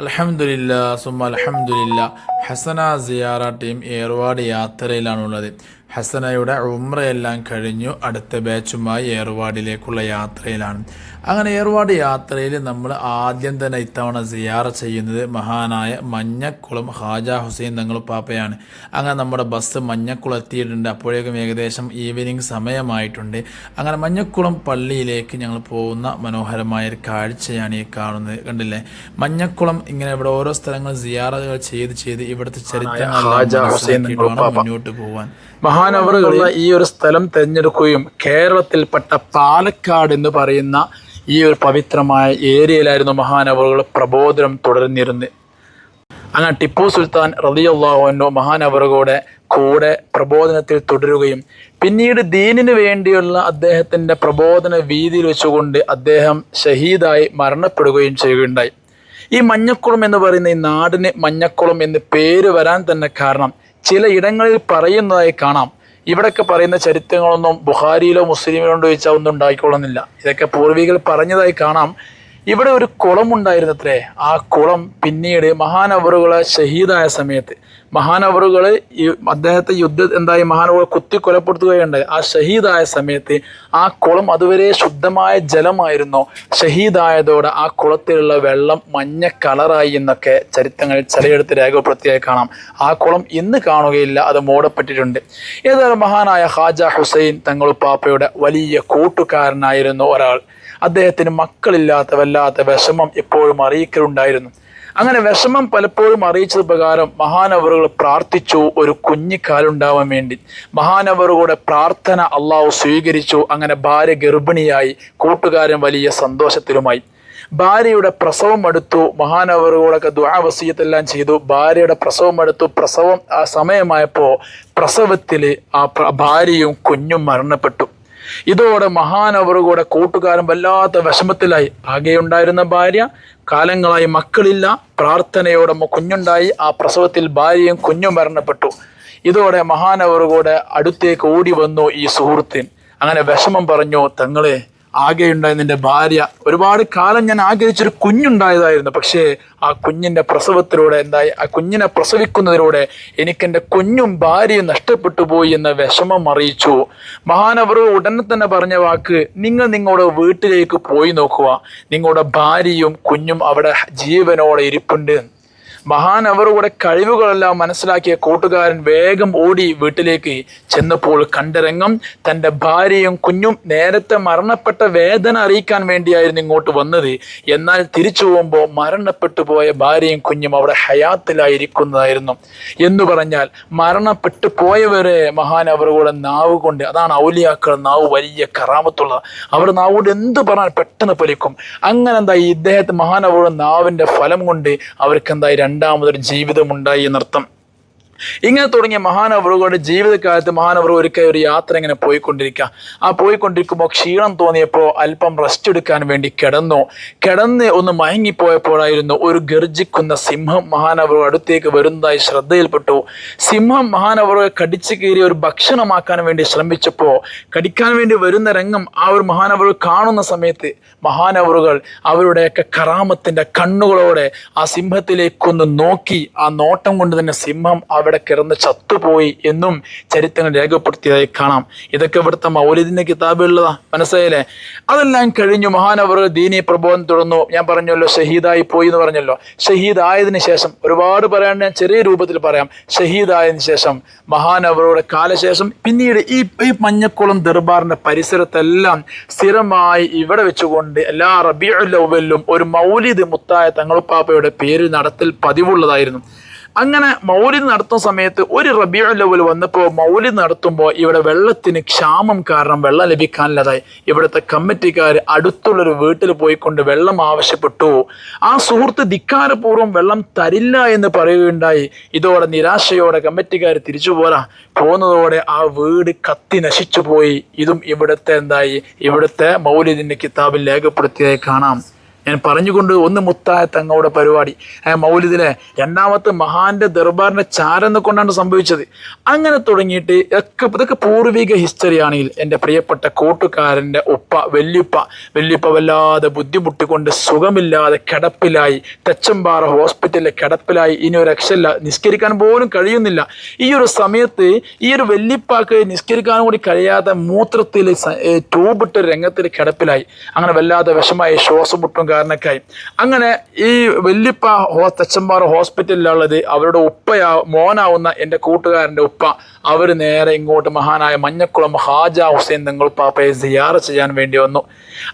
അലഹമുല്ല സുമ അലഹമുല്ല ഹസന സിയാറ ടീം ഏർവാട് യാത്രയിലാണുള്ളത്. ഹസനയുടെ ഉമ്രയെല്ലാം കഴിഞ്ഞു അടുത്ത ബാച്ചുമായി ഏർവാടിലേക്കുള്ള യാത്രയിലാണ്. അങ്ങനെ ഏർവാട് യാത്രയിൽ നമ്മൾ ആദ്യം തന്നെ ഇത്തവണ സിയാറ ചെയ്യുന്നത് മഹാനായ മഞ്ഞക്കുളം ഹാജ ഹുസൈൻ തങ്ങൾ പാപ്പയാണ് അങ്ങനെ നമ്മുടെ ബസ് മഞ്ഞക്കുളം എത്തിയിട്ടുണ്ട്. അപ്പോഴേക്കും ഏകദേശം ഈവനിങ് സമയമായിട്ടുണ്ട്. അങ്ങനെ മഞ്ഞക്കുളം പള്ളിയിലേക്ക് ഞങ്ങൾ പോകുന്ന മനോഹരമായ ഒരു കാഴ്ചയാണ് ഈ കാണുന്നത്. കണ്ടില്ലേ? മഞ്ഞക്കുളം ഇങ്ങനെ ഇവിടെ ഓരോ സ്ഥലങ്ങൾ സിയാറകൾ ചെയ്ത് ചെയ്ത് ഇവിടുത്തെ പാപ്പ. മുന്നോട്ട് പോകാൻ മഹാനവറുകളുള്ള ഈ ഒരു സ്ഥലം തിരഞ്ഞെടുക്കുകയും കേരളത്തിൽപ്പെട്ട പാലക്കാട് എന്ന് പറയുന്ന ഈ ഒരു പവിത്രമായ ഏരിയയിലായിരുന്നു മഹാനവറുകൾ പ്രബോധനം തുടർന്നിരുന്നത്. അങ്ങനെ ടിപ്പു സുൽത്താൻ റലിയുള്ളാഹുവിനോ മഹാനവറുകളുടെ കൂടെ പ്രബോധനത്തിൽ തുടരുകയും പിന്നീട് ദീനിന് വേണ്ടിയുള്ള അദ്ദേഹത്തിന്റെ പ്രബോധന വീതിയിൽ വെച്ചുകൊണ്ട് അദ്ദേഹം ഷഹീദായി മരണപ്പെടുകയും ചെയ്യുകയുണ്ടായി. ഈ മഞ്ഞക്കുളം എന്ന് പറയുന്ന ഈ നാടിന് മഞ്ഞക്കുളം എന്ന് പേര് വരാൻ തന്നെ കാരണം ചില ഇടങ്ങളിൽ പറയുന്നതായി കാണാം. ഇവിടൊക്കെ പറയുന്ന ചരിത്രങ്ങളൊന്നും ബുഹാരിയിലോ മുസ്ലിമിലോ ചോദിച്ചാൽ ഒന്നും ഉണ്ടായിക്കൊള്ളുന്നില്ല. ഇതൊക്കെ പൂർവികൾ പറഞ്ഞതായി കാണാം. ഇവിടെ ഒരു കുളം ഉണ്ടായിരുന്നത്രേ ആ കുളം പിന്നീട് മഹാനവറുകളെ ഷഹീദായ സമയത്ത് മഹാനവറുകൾ അദ്ദേഹത്തെ യുദ്ധ എന്തായി മഹാനവറുകൾ കുത്തി കൊലപ്പെടുത്തുകയുണ്ടായി. ആ ഷഹീദായ സമയത്ത് ആ കുളം അതുവരെ ശുദ്ധമായ ജലമായിരുന്നു. ഷഹീദായതോടെ ആ കുളത്തിലുള്ള വെള്ളം മഞ്ഞ കളറായി എന്നൊക്കെ ചരിത്രങ്ങളിൽ ചിലയിടത്ത് രേഖപ്പെടുത്തിയായി കാണാം. ആ കുളം ഇന്ന് കാണുകയില്ല അത് മൂടപ്പെട്ടിട്ടുണ്ട്. ഏതായാലും മഹാനായ ഹാജ ഹുസൈൻ തങ്ങളുപ്പാപ്പയുടെ വലിയ കൂട്ടുകാരനായിരുന്നു ഒരാൾ. അദ്ദേഹത്തിന് മക്കളില്ലാത്ത വല്ലാത്ത വിഷമം എപ്പോഴും അറിയിക്കലുണ്ടായിരുന്നു. അങ്ങനെ വിഷമം പലപ്പോഴും അറിയിച്ചത് പ്രകാരം മഹാനവറുകൾ പ്രാർത്ഥിച്ചു ഒരു കുഞ്ഞിക്കാലുണ്ടാവാൻ വേണ്ടി. മഹാനവറുകളുടെ പ്രാർത്ഥന അള്ളാഹു സ്വീകരിച്ചു. അങ്ങനെ ഭാര്യ ഗർഭിണിയായി കൂട്ടുകാരൻ വലിയ സന്തോഷത്തിലുമായി. ഭാര്യയുടെ പ്രസവം എടുത്തു മഹാനവറുകളൊക്കെ ദുരാവസീയത്തെല്ലാം ചെയ്തു. ഭാര്യയുടെ പ്രസവം എടുത്തു പ്രസവം ആ സമയമായപ്പോൾ പ്രസവത്തിൽ ആ ഭാര്യയും കുഞ്ഞും മരണപ്പെട്ടു. ഇതോടെ മഹാനവറുകൂടെ കൂട്ടുകാരൻ വല്ലാത്ത വിഷമത്തിലായി. ആകെ ഉണ്ടായിരുന്ന ഭാര്യ കാലങ്ങളായി മക്കളില്ല. പ്രാർത്ഥനയോടെ കുഞ്ഞുണ്ടായി. ആ പ്രസവത്തിൽ ഭാര്യയും കുഞ്ഞും മരണപ്പെട്ടു. ഇതോടെ മഹാനവറുകൂടെ അടുത്തേക്ക് ഓടി വന്നു ഈ സുഹൃത്തിൻ. അങ്ങനെ വിഷമം പറഞ്ഞു തങ്ങളെ ആകെയുണ്ടായ നിന്റെ ഭാര്യ. ഒരുപാട് കാലം ഞാൻ ആഗ്രഹിച്ചൊരു കുഞ്ഞുണ്ടായതായിരുന്നു. പക്ഷേ ആ കുഞ്ഞിന്റെ പ്രസവത്തിലൂടെ എന്തായി? ആ കുഞ്ഞിനെ പ്രസവിക്കുന്നതിലൂടെ എനിക്കെന്റെ കുഞ്ഞും ഭാര്യയും നഷ്ടപ്പെട്ടു പോയി എന്ന വിഷമം അറിയിച്ചു. മഹാനവർ ഉടനെ തന്നെ പറഞ്ഞ വാക്ക് നിങ്ങൾ നിങ്ങളുടെ വീട്ടിലേക്ക് പോയി നോക്കുക. നിങ്ങളുടെ ഭാര്യയും കുഞ്ഞും അവിടെ ജീവനോടെ ഇരിപ്പുണ്ട്. മഹാനവറുടെ കഴിവുകളെല്ലാം മനസ്സിലാക്കിയ കൂട്ടുകാരൻ വേഗം ഓടി വീട്ടിലേക്ക് ചെന്നപ്പോൾ കണ്ടരംഗം തന്റെ ഭാര്യയും കുഞ്ഞും നേരത്തെ മരണപ്പെട്ട വേദന അറിയിക്കാൻ വേണ്ടിയായിരുന്നു ഇങ്ങോട്ട് വന്നത്. എന്നാൽ തിരിച്ചു പോകുമ്പോൾ മരണപ്പെട്ടു പോയ ഭാര്യയും കുഞ്ഞും അവിടെ ഹയാത്തിലായിരിക്കുന്നതായിരുന്നു. എന്ന് പറഞ്ഞാൽ മരണപ്പെട്ടു പോയവരെ മഹാൻ അവരുടെ നാവ് കൊണ്ട് അതാണ് ഔലിയാക്കൾ നാവ് വലിയ കറാമത്തുള്ള. അവർ നാവോട് എന്ത് പറഞ്ഞാൽ പെട്ടെന്ന് പൊലിക്കും അങ്ങനെ എന്താ ഈ ഇദ്ദേഹത്തെ അവരുടെ നാവിന്റെ ഫലം കൊണ്ട് അവർക്ക് എന്തായി? രണ്ടാമതൊരു ജീവിതമുണ്ടായി എന്നർത്ഥം. ഇങ്ങനെ തുടങ്ങിയ മഹാനവറുകളുടെ ജീവിതകാലത്ത് മഹാനവർ ഒരിക്കൽ ഒരു യാത്ര ഇങ്ങനെ പോയിക്കൊണ്ടിരിക്കുക ആ പോയിക്കൊണ്ടിരിക്കുമ്പോൾ ക്ഷീണം തോന്നിയപ്പോൾ അല്പം റെസ്റ്റ് എടുക്കാൻ വേണ്ടി കിടന്നു. കിടന്ന് ഒന്ന് മയങ്ങിപ്പോയപ്പോഴായിരുന്നു ഒരു ഗർജിക്കുന്ന സിംഹം മഹാനവർ അടുത്തേക്ക് വരുന്നതായി ശ്രദ്ധയിൽപ്പെട്ടു. സിംഹം മഹാനവറെ കടിച്ചു കീറി ഒരു ഭക്ഷണമാക്കാൻ വേണ്ടി ശ്രമിച്ചപ്പോൾ കടിക്കാൻ വേണ്ടി വരുന്ന രംഗം ആ ഒരു മഹാനവർ കാണുന്ന സമയത്ത് മഹാനവറുകൾ അവരുടെയൊക്കെ കറാമത്തിന്റെ കണ്ണുകളോടെ ആ സിംഹത്തിലേക്കൊന്ന് നോക്കി ആ നോട്ടം കൊണ്ട് തന്നെ സിംഹം അവിടെ കിടന്ന് ചത്തുപോയി എന്നും ചരിത്രങ്ങൾ രേഖപ്പെടുത്തിയതായി കാണാം. ഇതൊക്കെ ഇവിടുത്തെ മൗലിദിന്റെ കിതാബുള്ളതാ മനസ്സിലായില്ലേ? അതെല്ലാം കഴിഞ്ഞു മഹാനവർ ദീനി പ്രബോധനം തുടർന്നു. ഞാൻ പറഞ്ഞല്ലോ ഷഹീദായി പോയി എന്ന് പറഞ്ഞല്ലോ. ഷഹീദ് ആയതിനു ശേഷം ഒരുപാട് പറയാൻ ഞാൻ ചെറിയ രൂപത്തിൽ പറയാം. ഷഹീദായതിനു ശേഷം മഹാനവറുടെ കാലശേഷം പിന്നീട് ഈ ഈ മഞ്ഞക്കുളം ദർബാറിന്റെ പരിസരത്തെല്ലാം സ്ഥിരമായി ഇവിടെ വെച്ചുകൊണ്ട് എല്ലാ റബിയുല്ലവലിലും ഒരു മൗലിദ് മുത്തായ തങ്ങളുപ്പാപ്പയുടെ പേര് നടത്തൽ പതിവുള്ളതായിരുന്നു. അങ്ങനെ മൗലിദ് നടത്തുന്ന സമയത്ത് ഒരു റബിയുല്ലവൽ വന്നപ്പോൾ മൗലിദ് നടത്തുമ്പോൾ ഇവിടെ വെള്ളത്തിന് ക്ഷാമം കാരണം വെള്ളം ലഭിക്കാനില്ലാതായി. ഇവിടുത്തെ കമ്മിറ്റിക്കാർ അടുത്തുള്ളൊരു വീട്ടിൽ പോയിക്കൊണ്ട് വെള്ളം ആവശ്യപ്പെട്ടു. ആ സുഹൃത്ത് ധിക്കാരപൂർവം വെള്ളം തരില്ല എന്ന് പറയുകയുണ്ടായി. ഇതോടെ നിരാശയോടെ കമ്മിറ്റിക്കാർ തിരിച്ചു പോരാ. പോകുന്നതോടെ ആ വീട് കത്തി നശിച്ചു പോയി. ഇതും ഇവിടുത്തെ എന്തായി? ഇവിടുത്തെ മൗലിദിന്റെ കിതാബിൽ രേഖപ്പെടുത്തിയതായി കാണാം. ഞാൻ പറഞ്ഞുകൊണ്ട് ഒന്ന് മുത്തായ തങ്ങളുടെ പരിപാടി. ആ മൗലിദിലെ രണ്ടാമത്തെ മഹാന്റെ ദർബാറിന്റെ ചാരെന്ന് കൊണ്ടാണ് സംഭവിച്ചത്. അങ്ങനെ തുടങ്ങിയിട്ട് ഒക്കെ ഇതൊക്കെ പൂർവിക ഹിസ്റ്ററി ആണെങ്കിൽ എന്റെ പ്രിയപ്പെട്ട കൂട്ടുകാരന്റെ ഉപ്പ വല്യുപ്പ വല്യുപ്പ വല്ലാതെ ബുദ്ധിമുട്ടിക്കൊണ്ട് സുഖമില്ലാതെ കിടപ്പിലായി തെച്ചമ്പാറ ഹോസ്പിറ്റലിലെ കിടപ്പിലായി ഇനി ഒരു രക്ഷയില്ല നിസ്കരിക്കാൻ പോലും കഴിയുന്നില്ല. ഈ ഒരു സമയത്ത് ഈ ഒരു വല്യപ്പാക്ക് നിസ്കരിക്കാൻ കൂടി കഴിയാതെ മൂത്രത്തിൽ ട്യൂബിട്ട് രംഗത്തിൽ കിടപ്പിലായി. അങ്ങനെ വല്ലാതെ വിഷമായി ശ്വാസം മുട്ടും കാരണക്കായി അങ്ങനെ ഈ വല്യപ്പ ഹോ തച്ചമ്പാറ ഹോസ്പിറ്റലിലുള്ളത് അവരുടെ ഉപ്പയാ മോനാവുന്ന എന്റെ കൂട്ടുകാരന്റെ ഉപ്പ അവർ നേരെ ഇങ്ങോട്ട് മഹാനായ മഞ്ഞക്കുളം ഹാജ ഹുസൈൻ തങ്ങൾ പാപ്പയെ സിയാറ ചെയ്യാൻ വേണ്ടി വന്നു.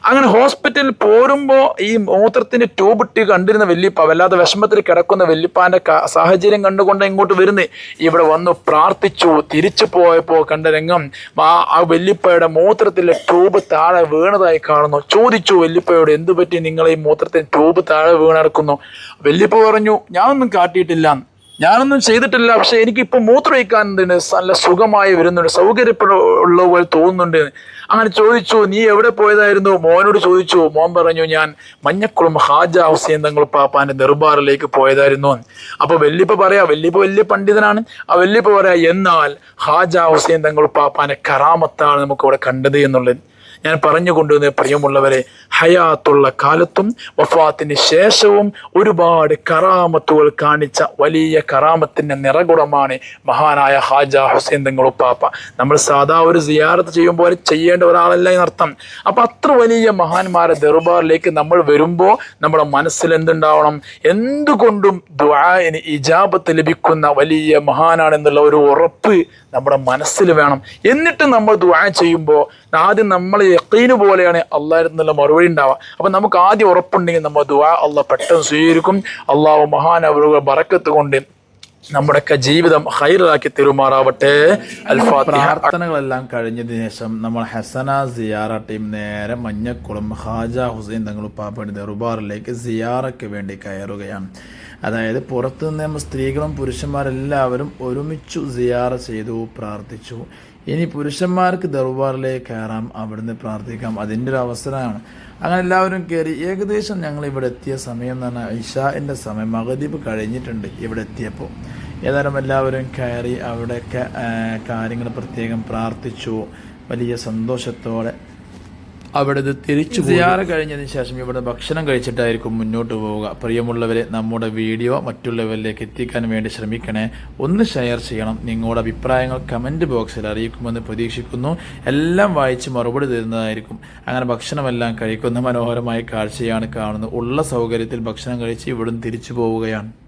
അങ്ങനെ ഹോസ്പിറ്റലിൽ പോരുമ്പോൾ ഈ മൂത്രത്തിന് ട്യൂബ് കണ്ടിരുന്ന വല്യപ്പ വല്ലാതെ വിഷമത്തിൽ കിടക്കുന്ന വല്യപ്പാന്റെ സാഹചര്യം കണ്ടുകൊണ്ട് ഇങ്ങോട്ട് വരുന്നേ. ഇവിടെ വന്നു പ്രാർത്ഥിച്ചു തിരിച്ചു പോയപ്പോൾ കണ്ട രംഗം ആ വല്യപ്പയുടെ മൂത്രത്തിലെ ട്യൂബ് താഴെ വീണതായി കാണുന്നു. ചോദിച്ചു വല്യപ്പയോട് എന്തു പറ്റി നിങ്ങൾ ഈ മൂത്രത്തിന് ട്യൂബ് താഴെ വീണടക്കുന്നു. വല്യപ്പ പറഞ്ഞു ഞാനൊന്നും കാട്ടിയിട്ടില്ല. ഞാനൊന്നും ചെയ്തിട്ടില്ല. പക്ഷെ എനിക്കിപ്പോൾ മൂത്രമൊഴിക്കാൻ നല്ല സുഖമായി വരുന്നുണ്ട്. സൗകര്യപ്പെടുള്ള പോലെ തോന്നുന്നുണ്ട്. അങ്ങനെ ചോദിച്ചു നീ എവിടെ പോയതായിരുന്നു? മോനോട് ചോദിച്ചു. മോൻ പറഞ്ഞു ഞാൻ മഞ്ഞക്കുളം ഹാജ ഹുസൈൻ തങ്ങൾ പാപ്പാന്റെ ദർബാറിലേക്ക് പോയതായിരുന്നു. അപ്പൊ വല്യപ്പ പറയാ വല്യപ്പ വലിയ പണ്ഡിതനാണ്. ആ വല്യപ്പ പറയാ എന്നാൽ ഹാജ ഹുസൈൻ തങ്ങൾ പാപ്പാന്റെ കറാമത്താണ് നമുക്ക് ഇവിടെ കണ്ടത് എന്നുള്ളത്. ഞാൻ പറഞ്ഞു കൊണ്ടുവന്ന പ്രിയമുള്ളവരെ ഹയാത്തുള്ള കാലത്തും വഫാത്തിന് ശേഷവും ഒരുപാട് കറാമത്തുകൾ കാണിച്ച വലിയ കറാമത്തിന്റെ നിറകുടമാണ് മഹാനായ ഹാജ ഹുസൈൻ തങ്ങൾ ഉപ്പാപ്പ. നമ്മൾ സാധാ ഒരു സിയാറത്ത് ചെയ്യുമ്പോൾ ചെയ്യേണ്ട ഒരാളല്ല എന്നർത്ഥം. അപ്പം അത്ര വലിയ മഹാന്മാരെ ദർബാറിലേക്ക് നമ്മൾ വരുമ്പോൾ നമ്മുടെ മനസ്സിൽ എന്തുണ്ടാവണം? എന്തുകൊണ്ടും ദ്വായന് ഇജാബത്ത് ലഭിക്കുന്ന വലിയ മഹാനാണെന്നുള്ള ഒരു ഉറപ്പ് നമ്മുടെ മനസ്സിൽ വേണം. എന്നിട്ട് നമ്മൾ ദ്വായ ചെയ്യുമ്പോൾ ആദ്യം നമ്മൾ യക്കീന് പോലെയാണ് അള്ളാഹിൽ നിന്നുള്ള മറുപടി ഉണ്ടാവുക. അപ്പം നമുക്ക് ആദ്യം ഉറപ്പുണ്ടെങ്കിൽ നമ്മൾ ദുവാ അള്ളാഹ് പെട്ടെന്ന് സ്വീകരിക്കും. അള്ളാഹു മഹാനവറുകൾ ബറക്കത്ത് കൊണ്ട് നമ്മുടെയൊക്കെ ജീവിതം ഹൈറാക്കി തെരുമാറാവട്ടെ. പ്രാർത്ഥനകളെല്ലാം കഴിഞ്ഞതിന് ശേഷം നമ്മൾ ഹസന സിയാറ ടീം നേരെ മഞ്ഞക്കുളം ഹാജ ഹുസൈൻ തങ്ങൾ പാപ്പണി ദർബാറിലേക്ക് സിയാറയ്ക്ക് വേണ്ടി കയറുകയാണ്. അതായത് പുറത്തുനിന്ന് നമ്മൾ സ്ത്രീകളും പുരുഷന്മാരെല്ലാവരും ഒരുമിച്ചു സിയാറ ചെയ്തു പ്രാർത്ഥിച്ചു. ഇനി പുരുഷന്മാർക്ക് ദർബാറിലേക്ക് കയറാം അവിടുന്ന് പ്രാർത്ഥിക്കാം. അതിന്റെ ഒരു അവസരമാണ്. അങ്ങനെ എല്ലാവരും കയറി. ഏകദേശം ഞങ്ങൾ ഇവിടെ എത്തിയ സമയം എന്ന് പറഞ്ഞാൽ ഇഷാന്റെ സമയം. മകദീപ് കഴിഞ്ഞിട്ടുണ്ട് ഇവിടെ എത്തിയപ്പോൾ. ഏതായാലും എല്ലാവരും കയറി അവിടെ കാര്യങ്ങൾ പ്രത്യേകം പ്രാർത്ഥിച്ചു. വലിയ സന്തോഷത്തോടെ അവിടെ ഇത് തിരിച്ചു സിയാറ കഴിഞ്ഞതിന് ശേഷം ഇവിടെ ഭക്ഷണം കഴിച്ചിട്ടായിരിക്കും മുന്നോട്ട് പോവുക. പ്രിയമുള്ളവരെ നമ്മുടെ വീഡിയോ മറ്റുള്ളവരിലേക്ക് എത്തിക്കാൻ വേണ്ടി ശ്രമിക്കണേ. ഒന്ന് ഷെയർ ചെയ്യണം. നിങ്ങളുടെ അഭിപ്രായങ്ങൾ കമന്റ് ബോക്സിൽ അറിയിക്കുമെന്ന് പ്രതീക്ഷിക്കുന്നു. എല്ലാം വായിച്ച് മറുപടി തരുന്നതായിരിക്കും. അങ്ങനെ ഭക്ഷണമെല്ലാം കഴിക്കുന്ന മനോഹരമായ കാഴ്ചയാണ് കാണുന്നത്. ഉള്ള സൗകര്യത്തിൽ ഭക്ഷണം കഴിച്ച് ഇവിടുന്ന് തിരിച്ചു പോവുകയാണ്.